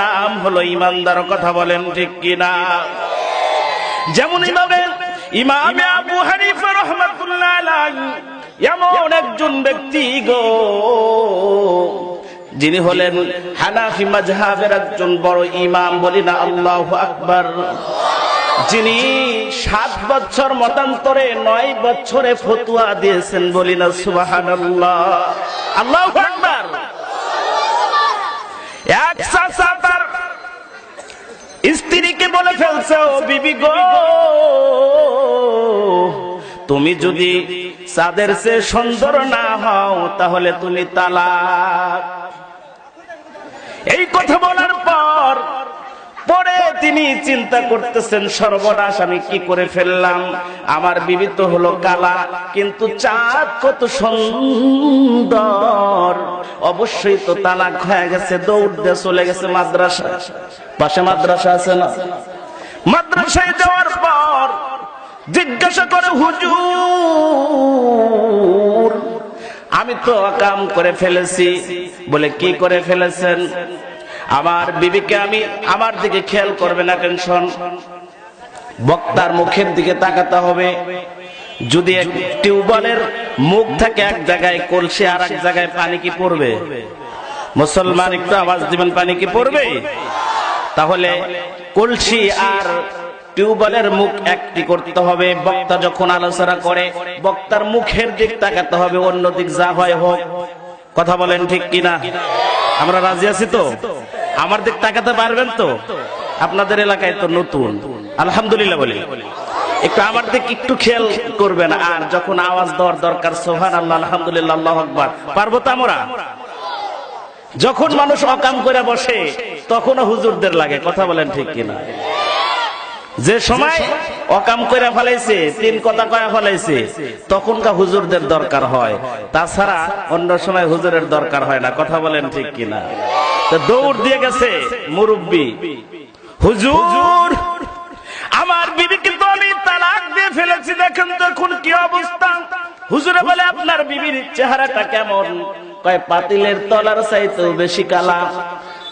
নাম হলো ইমানদার, কথা বলেন ঠিক কিনা? যেমন ইমামে আবু হানিফা রহমাতুল্লাহ এমন একজন ব্যক্তি গো, যিনি হলেন হানাফি মাজহাবের একজন বড় ইমাম বলি না আল্লাহু আকবার। যিনি সাত বছর মতান্তরে নয় বছরে ফতুয়া দিয়েছেন বলি না সুবহানাল্লাহ। আল্লাহু আকবার। এক চাচা স্ত্রীকে বলে ফেলছে ও বিবি গো। তুমি যদি চাঁদের চেয়ে সুন্দর না হও, তাহলে তুমি তালা এই কথা বলার পর পরে তিনি চিন্তা করতেছেন, সর্বনাশ, আমি কি করে ফেললাম? আমার বিবি তো হলো কালা, কিন্তু চাঁদ কত সুন্দর। অবশ্যই তো তালাক হয়ে গেছে, দৌড় দিয়ে চলে গেছে মাদ্রাসা। পাশে মাদ্রাসা আছে না? মাদ্রাসায় যাওয়ার পর জিজ্ঞাসা করে, হুজুর, আমি তো কাম করে ফেলেছি। বলে, কি করে ফেলেছেন? আমার বিবিকে আমি আমার দিকে খেয়াল করবে না, টেনশন। বক্তার মুখের দিকে তাকাতে হবে। যদি টিউবওয়েলের মুখ থাকে এক জায়গায়, কলসি আর এক জায়গায়, পানি কি পড়বে? মুসলমান একটু আওয়াজ দিবেন, পানি কি পড়বে? তাহলে কলসি আর টিউবওয়েলের মুখ একটি করতে হবে। বক্তা যখন আলোচনা করে, বক্তার মুখের দিক তাকাতে হবে অন্য দিক যা হয় হোক। কথা বলেন ঠিক কিনা? আমরা রাজি আছি তো? আমার দিক তাকাতে পারবেন তো? আপনাদের এলাকায় তো নতুন। আলহামদুলিল্লাহ বলি। একটু আমার দিক একটু খেয়াল করবেন। আর যখন আওয়াজ দেওয়ার দরকার সোহান আল্লাহ আলহামদুলিল্লাহ আকবার। পারব তো আমরা? যখন মানুষ অকাম করে বসে, তখনও হুজুরদের লাগে। কথা বলেন ঠিক কিনা? যে সময় অকাম করে ফেলাইছে, তিন কথা কয়া ফেলাইছে, তখনকার হুজুরদের দরকার হয়। তাছাড়া অন্য সময় হুজুরের দরকার হয় না। কথা বলেন ঠিক কিনা? দৌড় দিয়ে গেছে মুরব্বী। হুজুর। আমার বিবিকে তো আমি তালাক দিয়ে ফেলেছি দেখেন তো এখন কি অবস্থা। হুজুরে বলে আপনার বিবির চেহারাটা কেমন? কয় পাতিলের তলার চাইতেও বেশি কালা।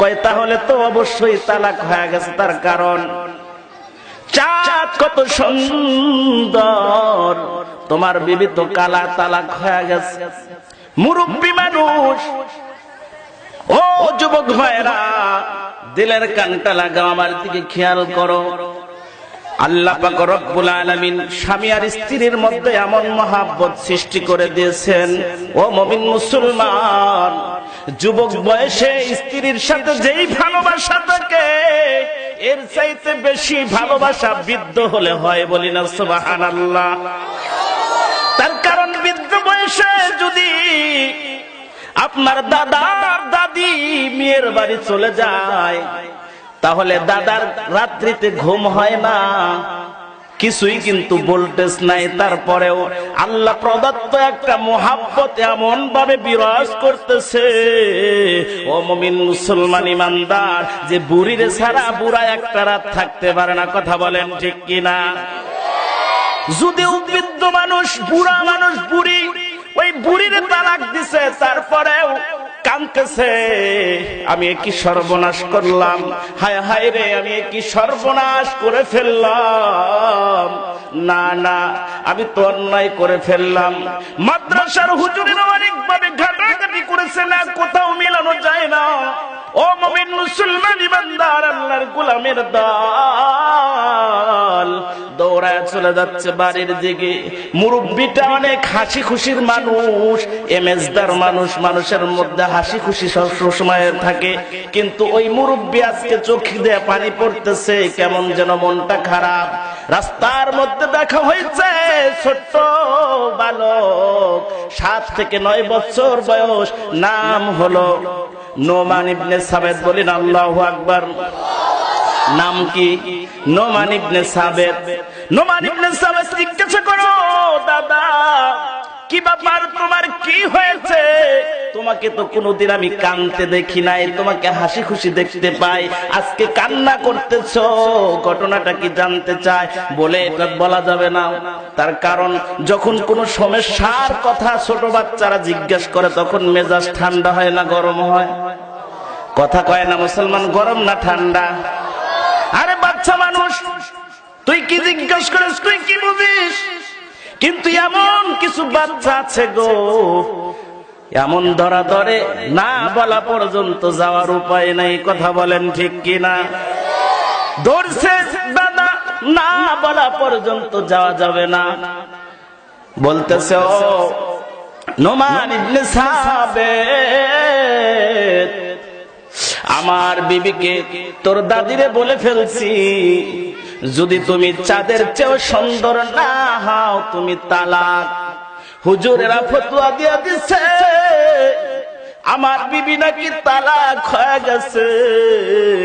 কয় তাহলে তো অবশ্যই তালাক হয়ে গেছে তার কারণ। চাঁদ কত সুন্দর তোমার বিবি তো কালা তালাক হয়ে গেছে। মুরব্বী মানুষ ও যুবক ভাইরা দিলের কানটা লাগাও, আমার দিকে খেয়াল করো। আল্লাহ রব্বুল আলামিন স্বামী আর স্ত্রীর মধ্যে এমন মহাব্বত সৃষ্টি করে দিয়েছেন। ও মুমিন মুসলমান, যুবক বয়সে স্ত্রীর সাথে যেই ভালোবাসা থাকে, এর চাইতে বেশি ভালোবাসা বৃদ্ধ হলে হয় বলি না, সুবহানাল্লাহ। তার কারণ বৃদ্ধ বয়সে যদি আপনার দাদি মেয়ের বাড়ি চলে যায়। তাহলে দাদার রাত্রিতে ঘুম হয় না। কিছুই কিন্তু ভোল্টেজ নাই। তারপরেও আল্লাহ প্রদত্ত একটা মোহাব্বত এমন ভাবে বিরাজ করতেছে। ও মমিন মুসলমান ইমানদার, যে বুড়িরে ছাড়া বুড়া একটা রাত থাকতে পারে না। কথা বলেন ঠিক কিনা? যদি উদ্বৃদ্ধ মানুষ, বুড়া মানুষ, বুড়ি, ওই বুড়ির তালাক দিছে, তারপরেও কানতেছে, আমি কি সর্বনাশ করলাম। হায় হায় রে, আমি কি সর্বনাশ করে ফেললাম। না না, আমি তো অন্যায় করে ফেললাম। মাদ্রাসার হুজুরের অনেকভাবে ঘাটাঘাটি করেছে, না কোথাও মমিন মুসলমান ইমানদার আল্লাহর গোলামের দল। দৌড়ায় চলে যাচ্ছে বাড়ির দিকে। মুরব্বিটা অনেক হাসি খুশির মানুষ, এমেজদার মানুষ, মানুষের মধ্যে হাসি খুশি সবসময় থাকে। কিন্তু ওই মুরব্বী আজকে চোখ দিয়ে পানি পড়তেছে, কেমন যেন মনটা খারাপ। রাস্তার মধ্যে দেখা হয়েছে ছোট্ট বালক, সাত থেকে নয় বছর বয়স, নাম হলো নোমান ইবনে সাবেদ বলেন, আল্লাহ আকবার। নাম কি? নোমান ইবনে সাবেদ। নোমান ইবনে সাবেদ জিজ্ঞাসা করো, দাদা কি ব্যাপার? তোমার কি হয়েছে? তোমাকে তো কোনোদিন আমি কানতে দেখি নাই, তোমাকে হাসি খুশি দেখতে পাই। আজকে কান্না করতেছ, ঘটনাটা কি জানতে চায় বলে এটা বলা যাবে না। তার কারণ, যখন কোনো সমস্যার কথা ছোট বাচ্চারা জিজ্ঞেস করে, তখন মেজাজ ঠান্ডা হয় না, গরম হয়? কথা কয় না মুসলমান, গরম না ঠান্ডা? আরে বাচ্চা মানুষ, তুই কি জিজ্ঞেস করিস, তুই কি বুঝিস? কিন্তু এমন কিছু বাচ্চা আছে গো। এমন ধরা ধরে না বলা পর্যন্ত যাওয়ার উপায় নাই, কথা বলেন ঠিক কিনা? ধরছে দাদা না বলা পর্যন্ত যাওয়া যাবে না। বলতেছে, ও নোমান ইবনে আমার বিবিকে তোর দাদিরে বলে ফেলছি, যদি তুমি চাঁদের চেয়েও সুন্দর না হও, তুমি তালাক হুজুরেরা ফতুয়া দিয়া দিছে। আমার বিবি নাকি তালাক হয়ে গেছে।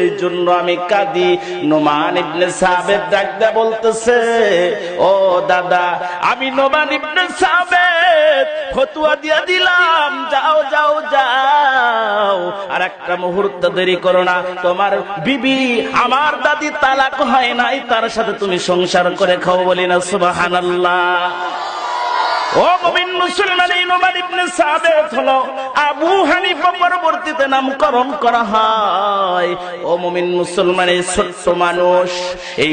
এই জন্য আমি কাঁদি। নোমান ইবনে সাবেদ ডাকদা বলতেছে, ও দাদা, আমি নোমান ইবনে সাবেদ ফতুয়া দিয়া দিলাম। যাও যাও যাও। আর একটা মুহূর্ত দেরি করো না। তোমার বিবি আমার দাদি তালাক হয় নাই, তার সাথে তুমি সংসার করে খাও বলি না, সুবহানাল্লাহ। ও নামকরণ করা হয়। ও মানুষ, এই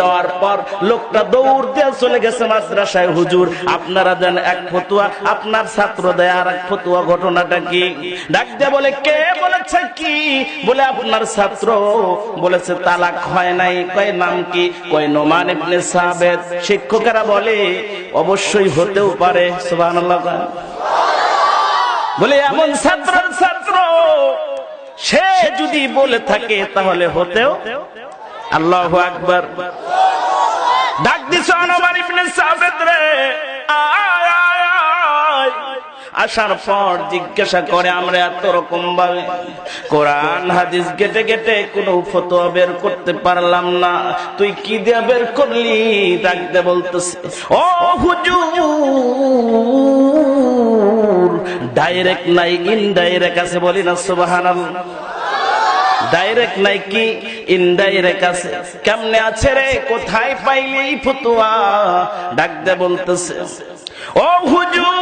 দেওয়ার পর লোকটা চলে গেছে হুজুর, আপনারা দেন এক ফতোয়া, আপনার ছাত্র দেয় আর এক ফতোয়া, ঘটনাটা কি? ডাক বলে, কে বলেছে কি? বলে, আপনার ছাত্র বলেছে, তালাক হয় নাই। কয়, নাম কি? কয়, নোমান শিক্ষকেরা বলে, অবশ্যই হতেও পারে বলে, এমন ছাত্রের ছাত্র, সে যদি বলে থাকে, তাহলে হতেও আল্লাহ আকবর। ডাক দিছ আনোয়ার ইবনে সাবেদ রে আয়। আসার পর জিজ্ঞাসা করে, আমরা এত রকম ভাবে কোরআন, হাদিস গেটে গেটে কোনো ফতোয়া বের করতে পারলাম না। তুই কি দিয়ে বের করলি? ডাকতে বলতেছে, ও হুজুর ডাইরেক্ট নাই ইনডাইরেক্ট আছে বলি না, সুবহানাল্লাহ। ডাইরেক্ট নাই কি ইনডাইরেক্ট আছে। কেমনে আছে রে, কোথায় পাইলি ফতুয়া? ডাক দে বলতেছে, ও হুজুর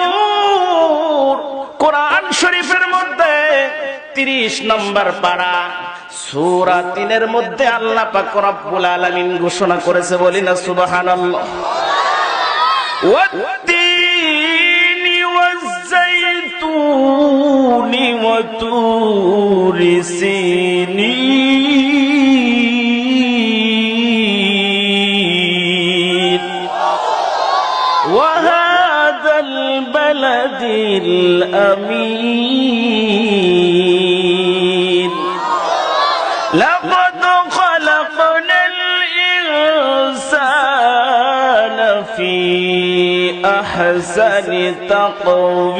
কোরআন শরীফের মধ্যে তিরিশ নম্বর পাড়া সূরা তিনের মধ্যে আল্লাহ পাক রব্বুল আলামিন ঘোষণা করেছে বলি না সুবহানাল্লাহ والتين والزيتون وطور سينين وهذا هذا البلد الأمين. لقد خلقنا الإنسان في أحسن تقويم.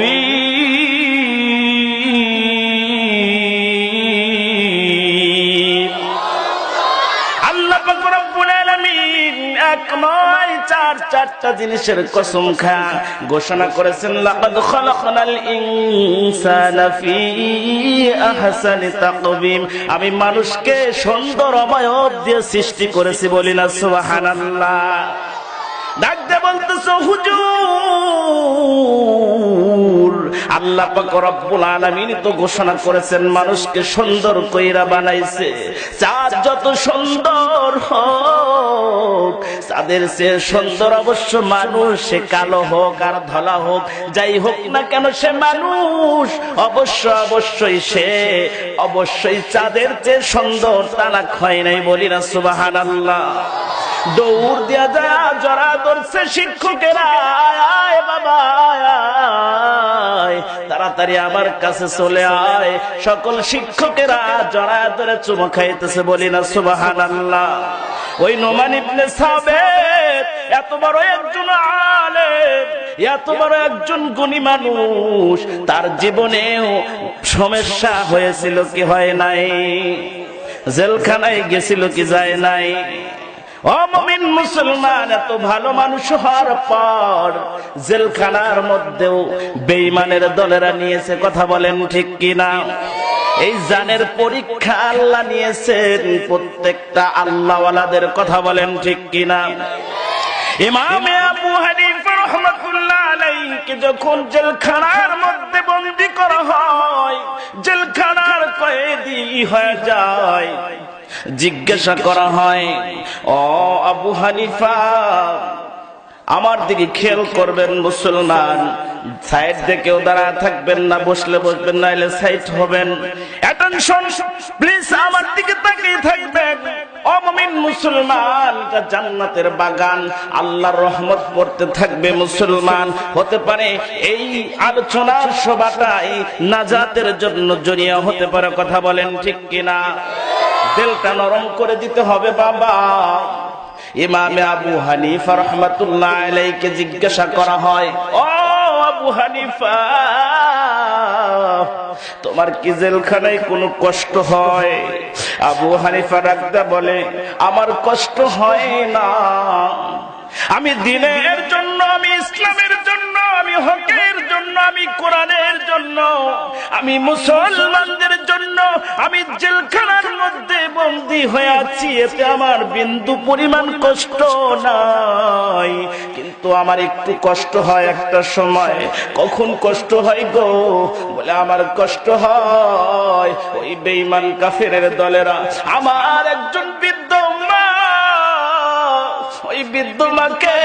الله رب العالمين أكمل. চার চারটা জিনিসের কসম খা ঘোষণা করেছেন, লাকাদ খালাকনাল ইনসানা ফি আহসানি আমি মানুষকে সুন্দর অবয়ব দিয়ে সৃষ্টি করেছি বলি না, সুবহানাল্লাহ। ডাকতে বলতেছো, হুজুর আল্লাহ রব্বুল আলামিন তো ঘোষণা করেছেন, মানুষকে সুন্দর কইরা বানাইছে। চাঁদ যত সুন্দর হোক, চাঁদের সে সুন্দর অবশ্য মানুষ, সে কালো হোক আর ধলা হোক, যাই হোক না কেন সে মানুষ, অবশ্য অবশ্যই সে, অবশ্যই চাঁদের চেয়ে সুন্দর তালাক হয় নাই বলি না সুবহানাল্লাহ। দৌড় দিয়া যা, জরা ধরছে শিক্ষকেরা। বাবা। তাড়াতাড়ি আমার কাছে চলে আয়। সকল শিক্ষকেরা জরা ধরে চুমো খাইতেছে, বলি না সুবাহান আল্লাহ ওই নোমান ইবনে এত বড় একজন এত বড় একজন গুণী মানুষ। তার জীবনেও সমস্যা হয়েছিল কি হয় নাই? জেলখানায় গেছিল কি যায় নাই? অমমিন মুসলমান, এত ভালো মানুষ হওয়ার পর জেলখানার মধ্যেও বেইমানের দলেরা নিয়েছে, কথা বলেন ঠিক কিনা? এই জানের পরীক্ষা আল্লাহ নিয়েছেন, প্রত্যেকটা আল্লাহওয়ালাদের কথা বলেন ঠিক কিনা? ইমামে আবু হানিফা রহমাতুল্লাহ আলাইহি মালিককে যখন জেলখানার মধ্যে বন্দি করা হয়, জেলখানার কয়েদি হয়ে যায়। জিজ্ঞাসা করা হয়, ও আবু হানিফা, আমার দিকে খেয়াল করবেন মুসলমান। সাইড থেকেও দাঁড়া থাকবেন না, বসলে বসবেন না এলে সাইড হবেন। অ্যাটেনশন প্লিজ আমার দিকে তাকিয়ে থাকবেন। অমমিন মুসলমান, এটা জান্নাতের বাগান। আল্লাহর রহমত পড়তে থাকবে মুসলমান। হতে পারে এই আলোচনার সভাটাই নাজাতের জন্য জড়িয়ে হতে পারে কথা বলেন ঠিক কিনা? দিলটা নরম করে দিতে হবে, বাবা। ইমামে আবু হানিফা রহমাতুল্লাহ জিজ্ঞাসা করা হয়, ও আবু হানিফা, তোমার কি জেলখানায় কোনো কষ্ট হয়? আবু হানিফা রাখদা বলে, আমার কষ্ট হয় না। আমি দিনের জন্য, আমি ইসলামের জন্য, আমি হকের জন্য, আমি কোরআনের জন্য, আমি মুসলমানদের জন্য বন্দী হয়ে আছি, এতে আমার বিন্দু পরিমাণ কষ্ট নাই। কিন্তু আমার একটু কষ্ট হয় একটা সময়। কখন কষ্ট হয় গো? বলে, আমার কষ্ট হয়। ওই বেইমান কাফের দলেরা আমার একজন বৃদ্ধ মা ওই বৃদ্ধ মাকে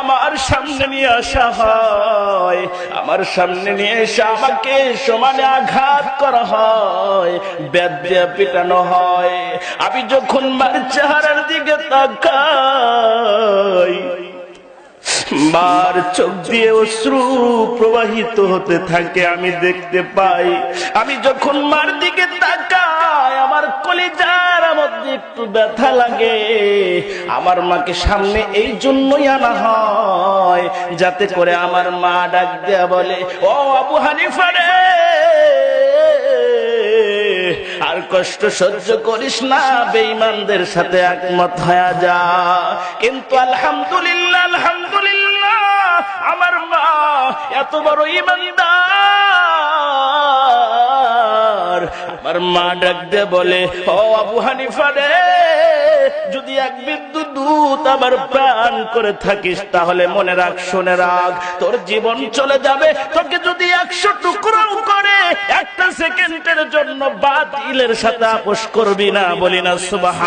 আমার সামনে নিয়ে আসা হয়। আমার সামনে নিয়ে এসে আমাকে সমানে আঘাত করা হয়, বেদ দিয়ে পিটানো হয়। আমি যখন মার চেহারার দিকে তাকাই, মার চোখ দিয়ে অশ্রু প্রবাহিত হতে থাকে, আমি দেখতে পাই। আমি যখন মার দিকে তাকাই, আমার মধ্যে একটু ব্যথা লাগে। আমার মাকে সামনে এই জন্যই আনা হয়, যাতে করে আমার মা ডাক দেয়া বলে, ও আবু হানিফা রে, আর কষ্ট সহ্য করিস না, বেঈমানদের সাথে একমত হয়ে যা। কিন্তু আলহামদুলিল্লাহ আলহামদুলিল্লাহ, আমার মা এত বড় ইমানদার আমার মা ডাক দে বলে, ও আবু হানিফা রে, যদি এক বিদ্যুৎ দূত আবার প্রাণ করে থাকিস, তাহলে মনে রাখ, শুনে রাখ, তোর জীবন চলে যাবে। তোকে যদি একশো টুকরো করে, একটা সেকেন্ডের জন্য বাতিলের সাথে আপোষ করবি না। বলি না সুবাহ